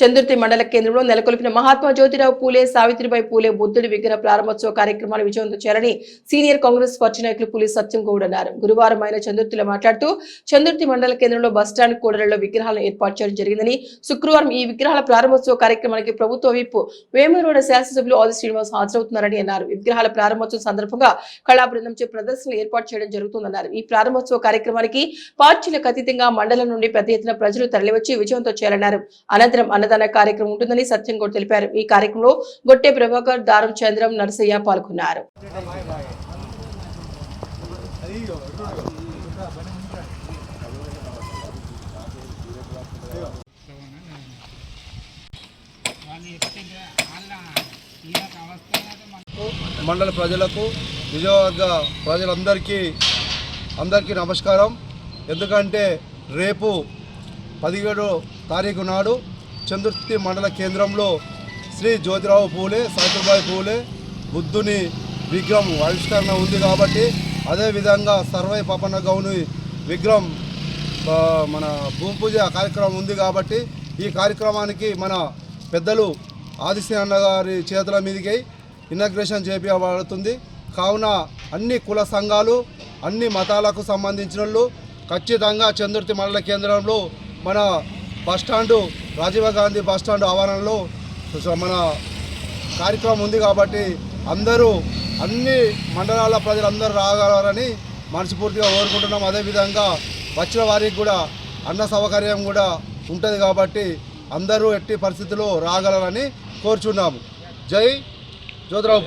చందుర్తి మండల కేంద్రంలో నెలకొల్పిన మహాత్మా జ్యోతిరావు పూలే సావిత్రిబాయి పూలే బుద్ధుడి విగ్రహ ప్రారంభోత్సవ కార్యక్రమాలు విజయవంతం చేయాలని సీనియర్ కాంగ్రెస్ పార్టీ నాయకులు పులి సత్యం గౌడ్ అన్నారు. గురువారం ఆయన చందుర్తిలో మాట్లాడుతూ చందుర్తి మండల కేంద్రంలో బస్టాండ్ కూడలలో విగ్రహాలను ఏర్పాటు చేయడం జరిగిందని శుక్రవారం ఈ విగ్రహాల ప్రారంభోత్సవ కార్యక్రమానికి ప్రభుత్వ విప్పు వేమరోడ శాసనసభ్యులు ఆది శ్రీనివాస్ హాజరవుతున్నారని అన్నారు. విగ్రహాల ప్రారంభోత్సవం సందర్భంగా కళా బృందంచే ప్రదర్శనలు ఏర్పాటు చేయడం జరుగుతుందన్నారు. ఈ ప్రారంభోత్సవ కార్యక్రమానికి పార్టీలకు అతీతంగా మండలం నుండి పెద్ద ఎత్తున ప్రజలు తరలివచ్చి విజయంతో చేయాలన్నారు. అనంతరం అన్నదాన కార్యక్రమం ఉంటుందని సత్యం గౌడ్ తెలిపారు. ఈ కార్యక్రమంలో గొట్టె ప్రభాకర్ దారం చంద్రం నరసయ్య పాల్గొన్నారు. మండల ప్రజలకు నిజవర్గ ప్రజలందరికీ అందరికీ నమస్కారం. ఎందుకంటే రేపు పదిహేడు తారీఖు నాడు చంద్రుర్తి మండల కేంద్రంలో శ్రీ జ్యోతిరావు పూలే సావిత్రిబాయి పూలే బుద్ధుని విగ్రహం ఆవిష్కరణ ఉంది కాబట్టి అదేవిధంగా సర్వై పాపన్న గౌని విగ్రహం మన భూమి పూజ కార్యక్రమం ఉంది కాబట్టి ఈ కార్యక్రమానికి మన పెద్దలు ఆదిశ్రీ అన్న గారి చేతుల మీదకి ఇనాగ్రేషన్ చేపించబడుతుంది కావున అన్ని కుల సంఘాలు అన్ని మతాలకు సంబంధించిన ఖచ్చితంగా చంద్రుతి మండల కేంద్రంలో మన బస్టాండు రాజీవ్ గాంధీ బస్టాండ్ ఆవరణలో మన కార్యక్రమం ఉంది కాబట్టి అందరూ అన్ని మండలాల ప్రజలందరూ రాగలరని మనస్ఫూర్తిగా కోరుకుంటున్నాం. అదేవిధంగా వచ్చిన వారికి కూడా అన్న సౌకర్యం కూడా ఉంటుంది కాబట్టి అందరూ ఎట్టి పరిస్థితుల్లో రాగలరని కోరుచున్నాము. జై జ్యోతిరావు